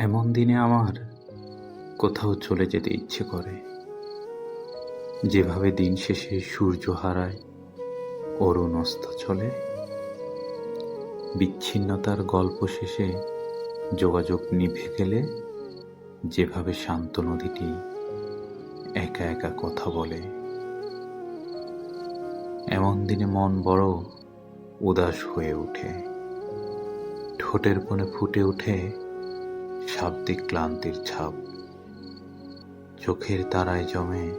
এমন দিনে আমার কোথাও চলে যেতে ইচ্ছে করে। যেভাবে দিন শেষে সূর্য হারায়, অরুণ অস্ত চলে। বিচ্ছিন্নতার গল্প শেষে যোগাযোগ নিভে গেলে যেভাবে শান্ত নদীটি একা একা কথা বলে। এমন দিনে মন বড় উদাস হয়ে ওঠে। ঠোঁটের কোণে ফুটে ওঠে শাব্দিক ক্লান্তির ছাপ। চোখের তারায় জমে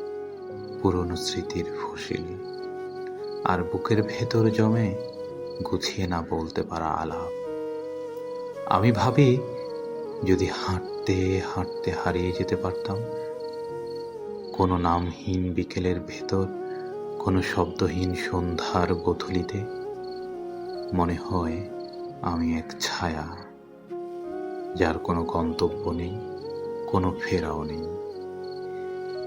পুরনো স্মৃতির ফসিল। আর বুকের ভেতর জমে গুছিয়ে না বলতে পারা আলাপ। আমি ভাবি, যদি হাঁটতে হাঁটতে হারিয়ে যেতে পারতাম, কোনো নামহীন বিকেলের ভেতর, কোনো শব্দহীন সন্ধ্যার গোধূলিতে মনে হয় আমি এক ছায়া। যার কোনো গন্তব্য নেই, কোনো ফেরাও নেই।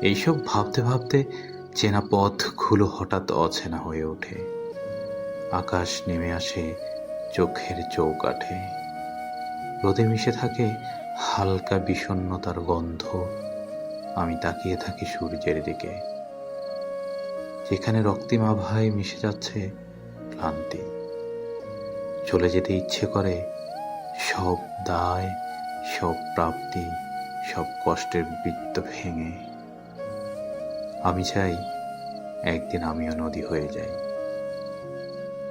এইসব ভাবতে ভাবতে চেনা পথগুলো হঠাৎ অচেনা হয়ে ওঠে। আকাশ নেমে আসে চোখের চৌকাঠে। রোদে মিশে থাকে হালকা বিষণ্ণতার গন্ধ। আমি তাকিয়ে থাকি সূর্যের দিকে। যেখানে রক্তিমা ভাই মিশে যাচ্ছে ক্লান্তি। চলে যেতে ইচ্ছে করে সব দায়, সব প্রাপ্তি, সব কষ্টের বৃত্ত ভেঙে। আমি চাই একদিন আমিও নদী হয়ে যাই।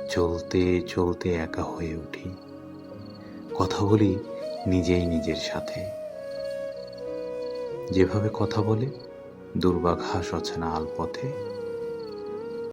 চলতে চলতে একা হয়ে উঠি। কথা বলি নিজেই নিজের সাথে। যেভাবে কথা বলে, দুর্বাঘাস অচেনা আলপথে